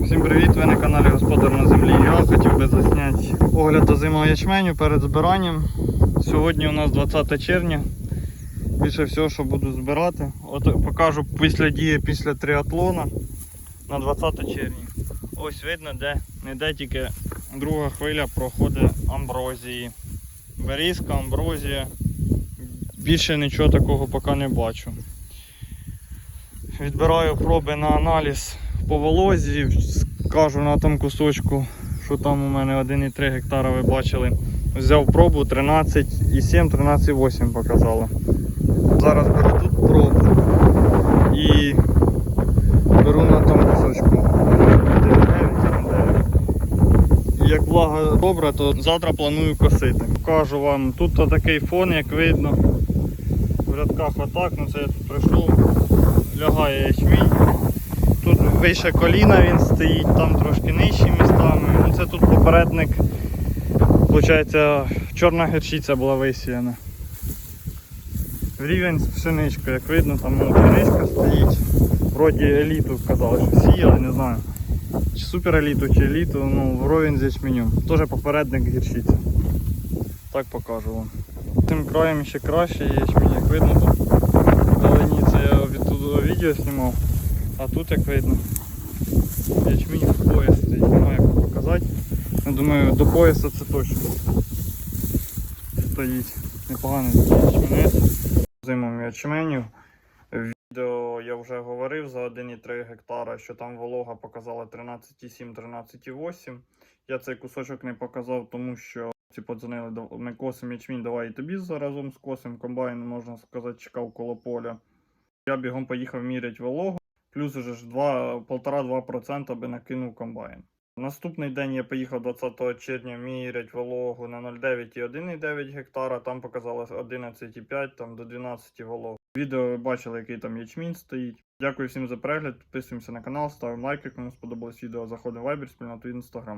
Всім привіт! Ви на каналі Господар на землі. Я хотів би засняти огляд озимого ячменю перед збиранням. Сьогодні у нас 20 червня. Більше всього, що буду збирати. От покажу після дії після триатлона на 20 червня. Ось видно, де не де тільки друга хвиля проходить амброзії. Берізка, амброзія. Більше нічого такого поки не бачу. Відбираю проби на аналіз по волозі, скажу на тому кусочку, що там у мене 1,3 гектара ви бачили. Взяв пробу 13,7, 13,8 показало. Зараз беру тут пробу і беру на тому кусочку. 1,9. Як влага добра, то завтра планую косити. Покажу вам, тут такий фон, як видно. В рядках отак, ну це я тут прийшов, лягає ячмінь. Вище коліна він стоїть, там трошки нижчі містами. Ну, це тут попередник, виходить, чорна гірчиця була висіяна. Рівень з пшеничкою, як видно, там ну, пшеничка стоїть. Вроді еліту казали, що сіяли, не знаю. Чи супер еліту, чи еліту, ну, вровень з ячменем. Теж попередник гірчиця. Так покажу вам. Тим краєм ще краще ячмінь, як видно тут. Це я відтуда відео знімав. А тут як видно, ячмінь в пояс стоїть, немає як показати. Я думаю, до пояса це точно стоїть. Непоганий такий ячменець. Зимом ячменю. Відео я вже говорив за 1,3 гектара, що там волога показала 13,7-13,8. Я цей кусочок не показав, тому що ці подзвонили, ми косимо ячмінь, давай і тобі заразом з косим. Комбайн, можна сказати, чекав коло поля. Я бігом поїхав міряти вологу. Плюс уже ж 1,5-2% би накинув комбайн. Наступний день я поїхав 20 червня мірять вологу на 0,9 і 1,9 гектара. Там показалось 11,5 там до 12 волог. Відео ви бачили, який там ячмінь стоїть. Дякую всім за перегляд. Підписуємося на канал, ставимо лайки, кому сподобалось відео. Заходимо в Viber, спільноту Instagram.